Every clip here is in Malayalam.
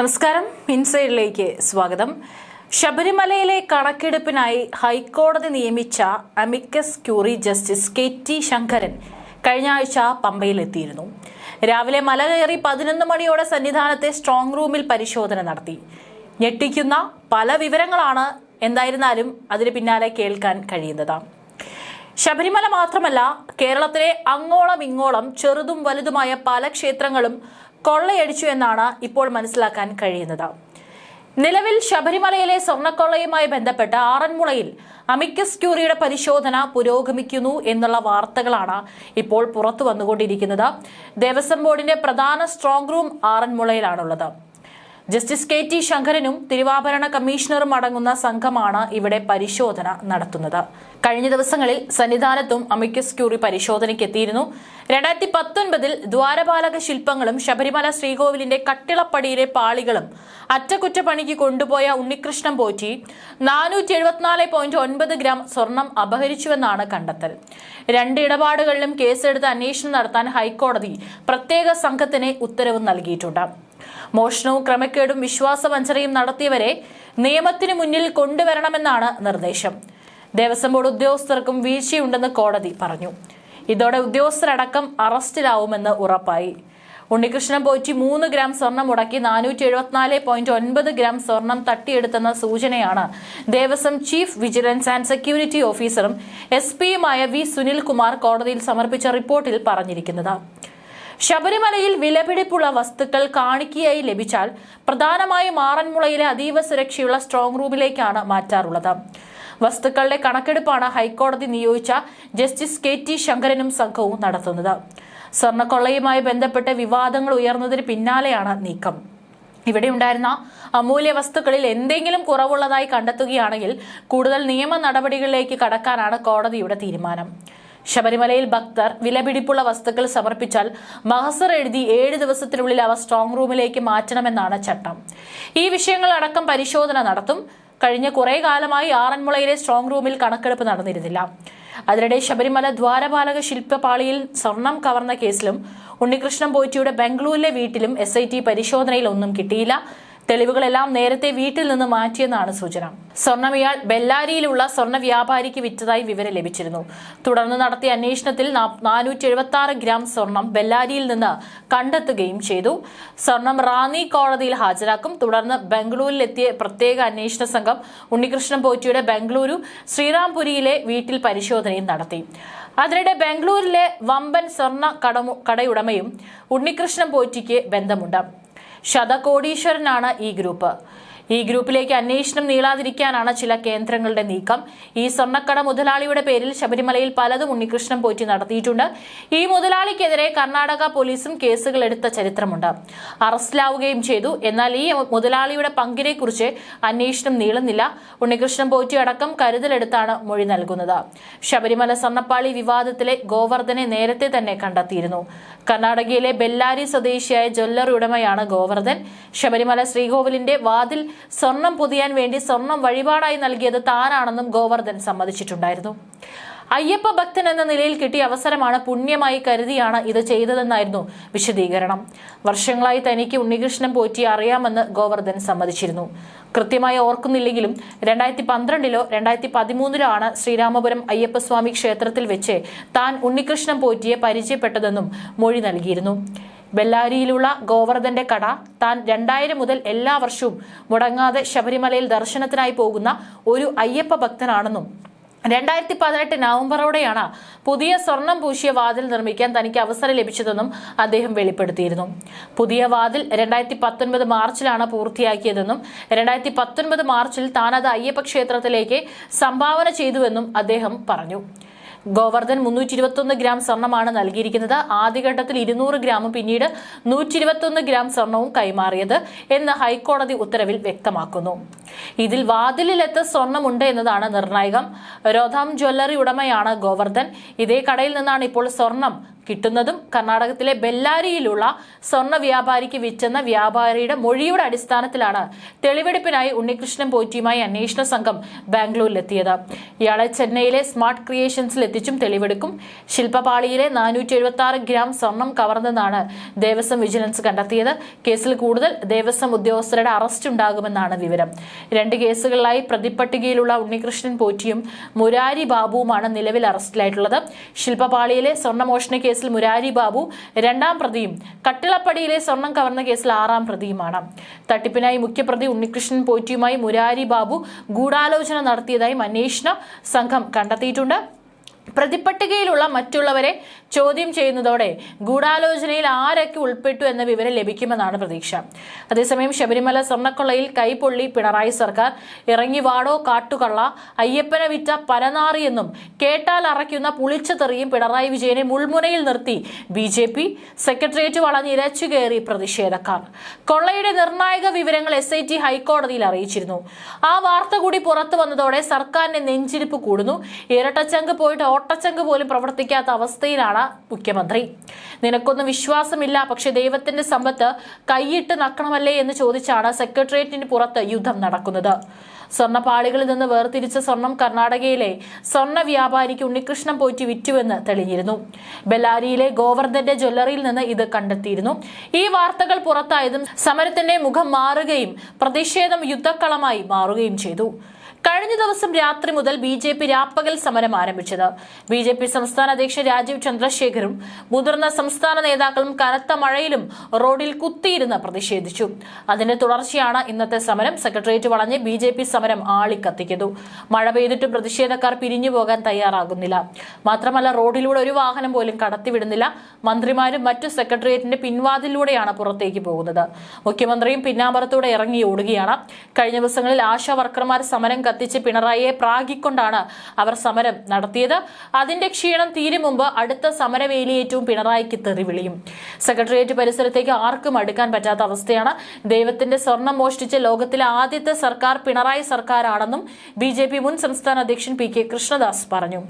നമസ്കാരം. ഇൻസൈഡിലേക്ക് സ്വാഗതം. ശബരിമലയിലെ കണക്കെടുപ്പിനായി ഹൈക്കോടതി നിയമിച്ച amicus curiae justice K T Sankaran കഴിഞ്ഞ ആഴ്ച പമ്പയിലെത്തിയിരുന്നു രാവിലെ മല കയറി പതിനൊന്ന് മണിയോടെ സന്നിധാനത്തെ സ്ട്രോങ് റൂമിൽ പരിശോധന നടത്തി. ഞെട്ടിക്കുന്ന പല വിവരങ്ങളാണ് എന്തായിരുന്നാലും അതിന് പിന്നാലെ കേൾക്കാൻ കഴിയുന്നത്. ശബരിമല മാത്രമല്ല കേരളത്തിലെ അങ്ങോളം ഇങ്ങോളം ചെറുതും വലുതുമായ പല ക്ഷേത്രങ്ങളും കൊള്ളയടിച്ചു എന്നാണ് ഇപ്പോൾ മനസ്സിലാക്കാൻ കഴിയുന്നത്. നിലവിൽ ശബരിമലയിലെ സ്വർണക്കൊള്ളയുമായി ബന്ധപ്പെട്ട് ആറന്മുളയിൽ അമിക്കസ് ക്യൂറിയുടെ പരിശോധന പുരോഗമിക്കുന്നു എന്നുള്ള വാർത്തകളാണ് ഇപ്പോൾ പുറത്തു വന്നുകൊണ്ടിരിക്കുന്നത് ദേവസ്വം ബോർഡിന്റെ പ്രധാന സ്ട്രോങ് റൂം ആറന്മുളയിലാണുള്ളത്. ജസ്റ്റിസ് കെ ടി ശങ്കരനും തിരുവാഭരണ കമ്മീഷണറും അടങ്ങുന്ന സംഘമാണ് ഇവിടെ പരിശോധന നടത്തുന്നത്. കഴിഞ്ഞ ദിവസങ്ങളിൽ സന്നിധാനത്തും അമിക്കസ് ക്യൂറി പരിശോധനയ്ക്ക് എത്തിയിരുന്നു രണ്ടായിരത്തി പത്തൊൻപതിൽ ദ്വാരപാലക ശില്പങ്ങളും ശബരിമല ശ്രീകോവിലിന്റെ കട്ടിളപ്പടിയിലെ പാളികളും അറ്റകുറ്റപ്പണിക്ക് കൊണ്ടുപോയ ഉണ്ണികൃഷ്ണൻ പോറ്റി നാനൂറ്റി എഴുപത്തിനാല് പോയിന്റ് ഒൻപത് ഗ്രാം സ്വർണം അപഹരിച്ചുവെന്നാണ് കണ്ടെത്തൽ. രണ്ട് ഇടപാടുകളിലും കേസെടുത്ത് അന്വേഷണം നടത്താൻ ഹൈക്കോടതി പ്രത്യേക സംഘത്തിന് ഉത്തരവ് നൽകിയിട്ടുണ്ട്. മോഷണവും ക്രമക്കേടും വിശ്വാസവഞ്ചനയും നടത്തിയവരെ നിയമത്തിന് മുന്നിൽ കൊണ്ടുവരണമെന്നാണ് നിർദ്ദേശം. ദേവസ്വം ബോർഡ് ഉദ്യോഗസ്ഥർക്കും വീഴ്ചയുണ്ടെന്ന് കോടതി പറഞ്ഞു. ഇതോടെ ഉദ്യോഗസ്ഥരടക്കം അറസ്റ്റിലാവുമെന്ന് ഉറപ്പായി. ഉണ്ണികൃഷ്ണൻ പോറ്റി മൂന്ന് ഗ്രാം സ്വർണം മുടക്കി നാനൂറ്റി എഴുപത്തിനാല് പോയിന്റ് ഒൻപത് ഗ്രാം സ്വർണം തട്ടിയെടുത്തെന്ന സൂചനയാണ് Devaswom chief vigilance and security ഓഫീസറും എസ് പിയുമായ വി സുനിൽകുമാർ കോടതിയിൽ സമർപ്പിച്ച റിപ്പോർട്ടിൽ പറഞ്ഞിരിക്കുന്നത്. ശബരിമലയിൽ വിലപിടിപ്പുള്ള വസ്തുക്കൾ കാണിക്കയായി ലഭിച്ചാൽ പ്രധാനമായും ആറന്മുളയിലെ അതീവ സുരക്ഷയുള്ള സ്ട്രോങ് റൂമിലേക്കാണ് മാറ്റാറുള്ളത്. വസ്തുക്കളുടെ കണക്കെടുപ്പാണ് ഹൈക്കോടതി നിയോഗിച്ച ജസ്റ്റിസ് കെ ടി ശങ്കരനും സംഘവും നടത്തുന്നത്. സ്വർണക്കൊള്ളയുമായി ബന്ധപ്പെട്ട് വിവാദങ്ങൾ ഉയർന്നതിന് പിന്നാലെയാണ് നീക്കം. ഇവിടെ ഉണ്ടായിരുന്ന അമൂല്യ വസ്തുക്കളിൽ എന്തെങ്കിലും കുറവുള്ളതായി കണ്ടെത്തുകയാണെങ്കിൽ കൂടുതൽ നിയമ നടപടികളിലേക്ക് കടക്കാനാണ് കോടതിയുടെ തീരുമാനം. ശബരിമലയിൽ ഭക്തർ വിലപിടിപ്പുള്ള വസ്തുക്കൾ സമർപ്പിച്ചാൽ മഹസർ എഴുതി ഏഴ് ദിവസത്തിനുള്ളിൽ അവ സ്ട്രോങ് റൂമിലേക്ക് മാറ്റണമെന്നാണ് ചട്ടം. ഈ വിഷയങ്ങൾ അടക്കം പരിശോധന നടത്തും. കഴിഞ്ഞ കുറെ കാലമായി ആറന്മുളയിലെ സ്ട്രോങ് റൂമിൽ കണക്കെടുപ്പ് നടന്നിരുന്നില്ല. അതിനിടെ ശബരിമല ദ്വാരപാലക ശില്പപാളിയിൽ സ്വർണം കവർന്ന കേസിലും ഉണ്ണികൃഷ്ണൻ പോറ്റിയുടെ ബംഗളൂരിലെ വീട്ടിലും എസ് പരിശോധനയിൽ ഒന്നും കിട്ടിയില്ല. തെളിവുകളെല്ലാം നേരത്തെ വീട്ടിൽ നിന്ന് മാറ്റിയെന്നാണ് സൂചന. സ്വർണം ഇയാൾ ബെല്ലാരിയിലുള്ള സ്വർണ വ്യാപാരിക്ക് വിറ്റതായി വിവരം ലഭിച്ചിരുന്നു. തുടർന്ന് നടത്തിയ അന്വേഷണത്തിൽ നാനൂറ്റി എഴുപത്തി ആറ് ഗ്രാം സ്വർണം ബെല്ലാരിയിൽ നിന്ന് കണ്ടെത്തുകയും ചെയ്തു. സ്വർണം റാന്നി കോടതിയിൽ ഹാജരാക്കും. തുടർന്ന് ബംഗളൂരിലെത്തിയ പ്രത്യേക അന്വേഷണ സംഘം ഉണ്ണികൃഷ്ണൻ പോറ്റിയുടെ ബംഗളൂരു ശ്രീറാംപുരിയിലെ വീട്ടിൽ പരിശോധനയും നടത്തി. അതിനിടെ ബംഗളൂരിലെ വമ്പൻ സ്വർണ കടയുടമയും ഉണ്ണികൃഷ്ണൻ പോറ്റിക്ക് ബന്ധമുണ്ട്. ശതകോടീശ്വരനാണ് ഈ ഗ്രൂപ്പ്. ഈ ഗ്രൂപ്പിലേക്ക് അന്വേഷണം നീളാതിരിക്കാനാണ് ചില കേന്ദ്രങ്ങളുടെ നീക്കം. ഈ സ്വർണക്കട മുതലാളിയുടെ പേരിൽ ശബരിമലയിൽ പലതും ഉണ്ണികൃഷ്ണൻ പോറ്റി നടത്തിയിട്ടുണ്ട്. ഈ മുതലാളിക്കെതിരെ കർണാടക പോലീസും കേസുകൾ എടുത്ത ചരിത്രമുണ്ട്. അറസ്റ്റിലാവുകയും ചെയ്തു. എന്നാൽ ഈ മുതലാളിയുടെ പങ്കിനെ കുറിച്ച് അന്വേഷണം നീളുന്നില്ല. ഉണ്ണികൃഷ്ണൻ പോറ്റി അടക്കം കരുതലെടുത്താണ് മൊഴി നൽകുന്നത്. ശബരിമല സ്വർണപ്പാളി വിവാദത്തിലെ ഗോവർദ്ധനെ നേരത്തെ തന്നെ കണ്ടെത്തിയിരുന്നു. കർണാടകയിലെ ബെല്ലാരി സ്വദേശിയായ ജ്വല്ലർ ഉടമയാണ് ഗോവർദ്ധൻ. ശബരിമല ശ്രീകോവിലിന്റെ വാതിൽ സ്വർണം പൊതിയാൻ വേണ്ടി സ്വർണം വഴിപാടായി നൽകിയത് താനാണെന്നും ഗോവർദ്ധൻ സമ്മതിച്ചിട്ടുണ്ടായിരുന്നു. അയ്യപ്പ ഭക്തൻ എന്ന നിലയിൽ കിട്ടിയ അവസരമാണ് പുണ്യമായി കരുതിയാണ് ഇത് ചെയ്തതെന്നായിരുന്നു വിശദീകരണം. വർഷങ്ങളായി തനിക്ക് ഉണ്ണികൃഷ്ണൻ പോറ്റി അറിയാമെന്ന് ഗോവർദ്ധൻ സമ്മതിച്ചിരുന്നു. കൃത്യമായി ഓർക്കുന്നില്ലെങ്കിലും രണ്ടായിരത്തി പന്ത്രണ്ടിലോ രണ്ടായിരത്തി പതിമൂന്നിലോ ആണ് ശ്രീരാമപുരം അയ്യപ്പസ്വാമി ക്ഷേത്രത്തിൽ വെച്ച് താൻ ഉണ്ണികൃഷ്ണൻ പോറ്റിയെ പരിചയപ്പെട്ടതെന്നും മൊഴി നൽകിയിരുന്നു. ബെല്ലാരിയിലുള്ള ഗോവർദ്ധന്റെ കട താൻ രണ്ടായിരം മുതൽ എല്ലാ വർഷവും മുടങ്ങാതെ ശബരിമലയിൽ ദർശനത്തിനായി പോകുന്ന ഒരു അയ്യപ്പ ഭക്തനാണെന്നും രണ്ടായിരത്തി പതിനെട്ട് നവംബറോടെയാണ് പുതിയ സ്വർണം പൂശിയ വാതിൽ നിർമ്മിക്കാൻ തനിക്ക് അവസരം ലഭിച്ചതെന്നും അദ്ദേഹം വെളിപ്പെടുത്തിയിരുന്നു. പുതിയ വാതിൽ രണ്ടായിരത്തി പത്തൊൻപത് മാർച്ചിലാണ് പൂർത്തിയാക്കിയതെന്നും രണ്ടായിരത്തി പത്തൊൻപത് മാർച്ചിൽ താനത് അയ്യപ്പ ക്ഷേത്രത്തിലേക്ക് സംഭാവന ചെയ്തുവെന്നും അദ്ദേഹം പറഞ്ഞു. ഗോവർദ്ധൻ മുന്നൂറ്റി ഇരുപത്തൊന്ന് ഗ്രാം സ്വർണമാണ് നൽകിയിരിക്കുന്നത്. ആദ്യഘട്ടത്തിൽ ഇരുന്നൂറ് ഗ്രാമും പിന്നീട് നൂറ്റി ഇരുപത്തൊന്ന് ഗ്രാം സ്വർണവും കൈമാറിയത് എന്ന് ഹൈക്കോടതി ഉത്തരവിൽ വ്യക്തമാക്കുന്നു. ഇതിൽ വാതിലിലെത്ത സ്വർണമുണ്ട് എന്നതാണ് നിർണായകം. രോധാം ജ്വല്ലറി ഉടമയാണ് ഗോവർദ്ധൻ. ഇതേ കടയിൽ നിന്നാണ് ഇപ്പോൾ സ്വർണം കിട്ടുന്നതും കർണാടകത്തിലെ ബെല്ലാരിയിലുള്ള സ്വർണ വ്യാപാരിക്ക് വിറ്റെന്ന വ്യാപാരിയുടെ മൊഴിയുടെ അടിസ്ഥാനത്തിലാണ് തെളിവെടുപ്പിനായി ഉണ്ണികൃഷ്ണൻ പോറ്റിയുമായി അന്വേഷണ സംഘം ബാംഗ്ലൂരിലെത്തിയത്. ഇയാളെ ചെന്നൈയിലെ സ്മാർട്ട് ക്രിയേഷൻസിൽ എത്തിച്ചും തെളിവെടുക്കും. ശില്പപാളിയിലെ നാനൂറ്റി എഴുപത്തി ആറ് ഗ്രാം സ്വർണം കവർന്നെന്നാണ് ദേവസ്വം വിജിലൻസ് കണ്ടെത്തിയത്. കേസിൽ കൂടുതൽ ദേവസ്വം ഉദ്യോഗസ്ഥരുടെ അറസ്റ്റ് ഉണ്ടാകുമെന്നാണ് വിവരം. രണ്ട് കേസുകളിലായി പ്രതിപ്പട്ടികയിലുള്ള ഉണ്ണികൃഷ്ണൻ പോറ്റിയും മുരാരി ബാബുവുമാണ് നിലവിൽ അറസ്റ്റിലായിട്ടുള്ളത്. ശില്പപാളിയിലെ സ്വർണമോഷണ കേസിൽ മുരാരി ബാബു രണ്ടാം പ്രതിയും കട്ടിളപ്പടിയിലെ സ്വർണം കവർന്ന കേസിൽ ആറാം പ്രതിയുമാണ്. തട്ടിപ്പിനായി മുഖ്യപ്രതി ഉണ്ണികൃഷ്ണൻ പോറ്റിയുമായി മുരാരി ബാബു ഗൂഢാലോചന നടത്തിയതായും അന്വേഷണ സംഘം കണ്ടെത്തിയിട്ടുണ്ട്. പ്രതിപ്പട്ടികയിലുള്ള മറ്റുള്ളവരെ ചോദ്യം ചെയ്യുന്നതോടെ ഗൂഢാലോചനയിൽ ആരൊക്കെ ഉൾപ്പെട്ടു എന്ന വിവരം ലഭിക്കുമെന്നാണ് പ്രതീക്ഷ. അതേസമയം ശബരിമല സ്വർണക്കൊള്ളയിൽ കൈപൊള്ളി പിണറായി സർക്കാർ ഇറങ്ങി വാടോ കാട്ടുകള്ള അയ്യപ്പനെ വിറ്റ പരനാറിയെന്നും കേട്ടാൽ അറയ്ക്കുന്ന പുളിച്ച തെറിയും പിണറായി വിജയനെ മുൾമുനയിൽ നിർത്തി ബി ജെ പി സെക്രട്ടേറിയറ്റ് വളഞ്ഞിരച്ചു കയറി പ്രതിഷേധക്കാർ. കൊള്ളയുടെ നിർണായക വിവരങ്ങൾ എസ് ഐ ടി ഹൈക്കോടതിയിൽ അറിയിച്ചിരുന്നു. ആ വാർത്ത കൂടി പുറത്തു വന്നതോടെ സർക്കാരിന്റെ നെഞ്ചിരിപ്പ് കൂടുന്നു. ഇരട്ടച്ചങ്ക് പോയിട്ട് ഓട്ടച്ചങ്ക് പോലും പ്രവർത്തിക്കാത്ത അവസ്ഥയിലാണ് മുഖ്യമന്ത്രി. നിനക്കൊന്നും വിശ്വാസമില്ല പക്ഷെ ദൈവത്തിന്റെ സമ്പത്ത് കൈയിട്ട് നക്കണമല്ലേ എന്ന് ചോദിച്ചാണ് സെക്രട്ടേറിയറ്റിന് പുറത്ത് യുദ്ധം നടക്കുന്നത്. സ്വർണപ്പാളികളിൽ നിന്ന് വേർതിരിച്ച സ്വർണം കർണാടകയിലെ സ്വർണ വ്യാപാരിക്ക് ഉണ്ണികൃഷ്ണൻ പോറ്റി വിറ്റുവെന്ന് തെളിഞ്ഞിരുന്നു. ബെല്ലാരിയിലെ ഗോവർദ്ധന്റെ ജ്വല്ലറിയിൽ നിന്ന് ഇത് കണ്ടെത്തിയിരുന്നു. ഈ വാർത്തകൾ പുറത്തായതും സമരത്തിന്റെ മുഖം മാറുകയും പ്രതിഷേധം യുദ്ധക്കളമായി മാറുകയും ചെയ്തു. കഴിഞ്ഞ ദിവസം രാത്രി മുതൽ ബി ജെ പി രാപ്പകൽ സമരം ആരംഭിച്ചത്. ബി ജെ പി സംസ്ഥാന അധ്യക്ഷൻ രാജീവ് ചന്ദ്രശേഖരും മുതിർന്ന സംസ്ഥാന നേതാക്കളും കനത്ത മഴയിലും റോഡിൽ കുത്തിയിരുന്ന് പ്രതിഷേധിച്ചു. അതിന്റെ തുടർച്ചയാണ് ഇന്നത്തെ സമരം. സെക്രട്ടേറിയറ്റ് വളഞ്ഞ് ബി ജെ പി സമരം ആളിക്കത്തിക്കുന്നു. മഴ പെയ്തിട്ടും പ്രതിഷേധക്കാർ പിരിഞ്ഞു പോകാൻ തയ്യാറാകുന്നില്ല. മാത്രമല്ല റോഡിലൂടെ ഒരു വാഹനം പോലും കടത്തിവിടുന്നില്ല. മന്ത്രിമാരും മറ്റു സെക്രട്ടേറിയറ്റിന്റെ പിൻവാതിലൂടെയാണ് പുറത്തേക്ക് പോകുന്നത്. മുഖ്യമന്ത്രിയും പിന്നാമ്പറത്തൂടെ ഇറങ്ങി ഓടുകയാണ്. കഴിഞ്ഞ ദിവസങ്ങളിൽ ആശാ വർക്കർമാർ സമരം കത്തിച്ച് പിണറായിയെ പ്രാഗിക്കൊണ്ടാണ് അവർ സമരം നടത്തിയത്. അതിന്റെ ക്ഷീണം തീരും മുമ്പ് അടുത്ത സമരവേലിയേറ്റവും പിണറായിക്ക് തെറിവിളിയും സെക്രട്ടേറിയറ്റ് പരിസരത്തേക്ക് ആർക്കും അടുക്കാൻ പറ്റാത്ത അവസ്ഥയാണ്. ദൈവത്തിന്റെ സ്വർണം മോഷ്ടിച്ച ലോകത്തിലെ ആദ്യത്തെ സർക്കാർ പിണറായി സർക്കാരാണെന്നും ബി ജെ പി മുൻ സംസ്ഥാന അധ്യക്ഷൻ പി കെ കൃഷ്ണദാസ് പറഞ്ഞു.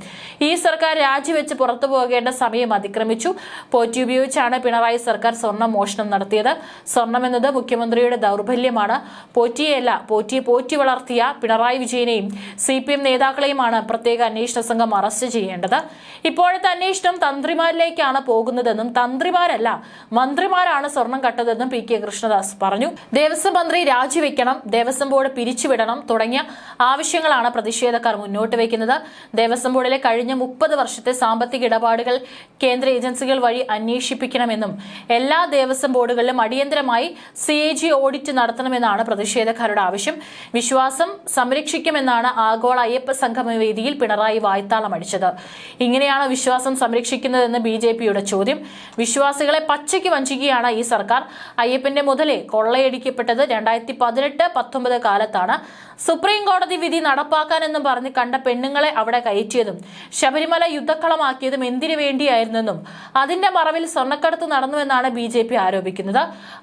ഈ സർക്കാർ രാജിവെച്ച് പുറത്തു പോകേണ്ട സമയം അതിക്രമിച്ചു. പോറ്റി ഉപയോഗിച്ചാണ് പിണറായി സർക്കാർ സ്വർണം മോഷണം നടത്തിയത്. സ്വർണം എന്നത് മുഖ്യമന്ത്രിയുടെ ദൗർബല്യമാണ്. പോറ്റിയെയല്ല പോറ്റിയെ പോറ്റി വളർത്തിയ പിണറായി വിജയനെയും സി പി എം നേതാക്കളെയുമാണ് പ്രത്യേക അന്വേഷണ സംഘം അറസ്റ്റ് ചെയ്യേണ്ടത്. ഇപ്പോഴത്തെ അന്വേഷണം തന്ത്രിമാരിലേക്കാണ് പോകുന്നതെന്നും തന്ത്രിമാരല്ല മന്ത്രിമാരാണ് സ്വർണം കട്ടതെന്നും പി കെ കൃഷ്ണദാസ് പറഞ്ഞു. ദേവസ്വം മന്ത്രി രാജിവെക്കണം ദേവസ്വം ബോർഡ് പിരിച്ചുവിടണം തുടങ്ങിയ ആവശ്യങ്ങളാണ് പ്രതിഷേധക്കാർ മുന്നോട്ട് വയ്ക്കുന്നത് ദേവസ്വം ബോർഡിലെ കഴിഞ്ഞ മുപ്പത് വർഷത്തെ സാമ്പത്തിക ഇടപാടുകൾ കേന്ദ്ര ഏജൻസികൾ വഴി അന്വേഷിപ്പിക്കണമെന്നും എല്ലാ ദേവസ്വം ബോർഡുകളിലും അടിയന്തരമായി സി ഓഡിറ്റ് നടത്തണമെന്നാണ് പ്രതിഷേധക്കാരുടെ ആവശ്യം. വിശ്വാസം സംരക്ഷിക്കുമെന്നാണ് ആഗോള അയ്യപ്പ സംഘം വേദിയിൽ പിണറായി വായ്ത്താളം അടിച്ചത്. ഇങ്ങനെയാണ് വിശ്വാസം സംരക്ഷിക്കുന്നതെന്ന് ബി ജെ പിയുടെ ചോദ്യം. വിശ്വാസികളെ പച്ചയ്ക്ക് വഞ്ചിക്കുകയാണ് ഈ സർക്കാർ. അയ്യപ്പന്റെ മുതലേ കൊള്ളയടിക്കപ്പെട്ടത് രണ്ടായിരത്തി പതിനെട്ട് പത്തൊമ്പത് കാലത്താണ്. സുപ്രീം കോടതി വിധി നടപ്പാക്കാനെന്നും പറഞ്ഞ് കണ്ട പെണ്ണുങ്ങളെ അവിടെ കയറ്റിയതും ശബരിമല യുദ്ധക്കളമാക്കിയതും എന്തിനു വേണ്ടിയായിരുന്നെന്നും അതിന്റെ മറവിൽ സ്വർണക്കടത്ത് നടന്നുവെന്നാണ് ബി ജെ പി ആരോപിക്കുന്നത്.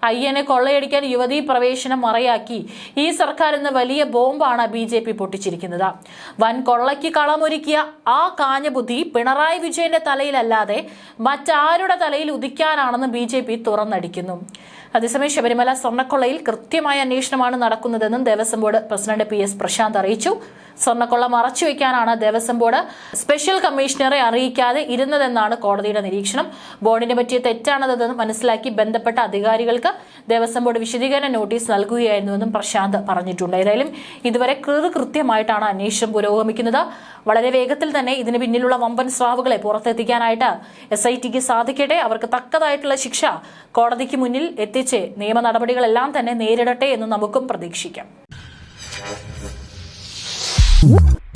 അയ്യനെ കൊള്ളയടിക്കാൻ യുവതീ പ്രവേശനം മറയാക്കി. ഈ സർക്കാർ എന്ന വലിയ ബോംബാണ് ബി ജെ പി പൊട്ടിച്ചിരിക്കുന്നത്. വൻ കൊള്ളയ്ക്ക് കളമൊരുക്കിയ ആ കാഞ്ഞ ബുദ്ധി പിണറായി വിജയന്റെ തലയിലല്ലാതെ മറ്റാരുടെ തലയിൽ ഉദിക്കാനാണെന്ന് ബി ജെ പി തുറന്നടിക്കുന്നു. അതേസമയം ശബരിമല സ്വർണക്കൊള്ളയിൽ കൃത്യമായ അന്വേഷണമാണ് നടക്കുന്നതെന്നും Devaswom board president P S Prashanth അറിയിച്ചു. സ്വർണക്കൊള്ള മറച്ചുവെക്കാനാണ് ദേവസ്വം ബോർഡ് സ്പെഷ്യൽ കമ്മീഷണറെ അറിയിക്കാതെ ഇരുന്നതെന്നാണ് കോടതിയുടെ നിരീക്ഷണം. ബോർഡിനെ പറ്റിയ തെറ്റാണതെന്ന് മനസ്സിലാക്കി ബന്ധപ്പെട്ട അധികാരികൾക്ക് ദേവസ്വം ബോർഡ് വിശദീകരണ നോട്ടീസ് നൽകുകയായിരുന്നുവെന്നും പ്രശാന്ത് പറഞ്ഞിട്ടുണ്ട്. ഏതായാലും ഇതുവരെ കൃത് കൃത്യമായിട്ടാണ് അന്വേഷണം പുരോഗമിക്കുന്നത്. വളരെ വേഗത്തിൽ തന്നെ ഇതിന് പിന്നിലുള്ള വമ്പൻ സ്രാവുകളെ പുറത്തെത്തിക്കാനായിട്ട് എസ് ഐ ടിക്ക് സാധിക്കട്ടെ. അവർക്ക് തക്കതായിട്ടുള്ള ശിക്ഷ കോടതിക്ക് മുന്നിൽ എത്തിച്ച് നിയമ നടപടികളെല്ലാം തന്നെ നേരിടട്ടെ എന്ന് നമുക്കും പ്രതീക്ഷിക്കാം. Whoop.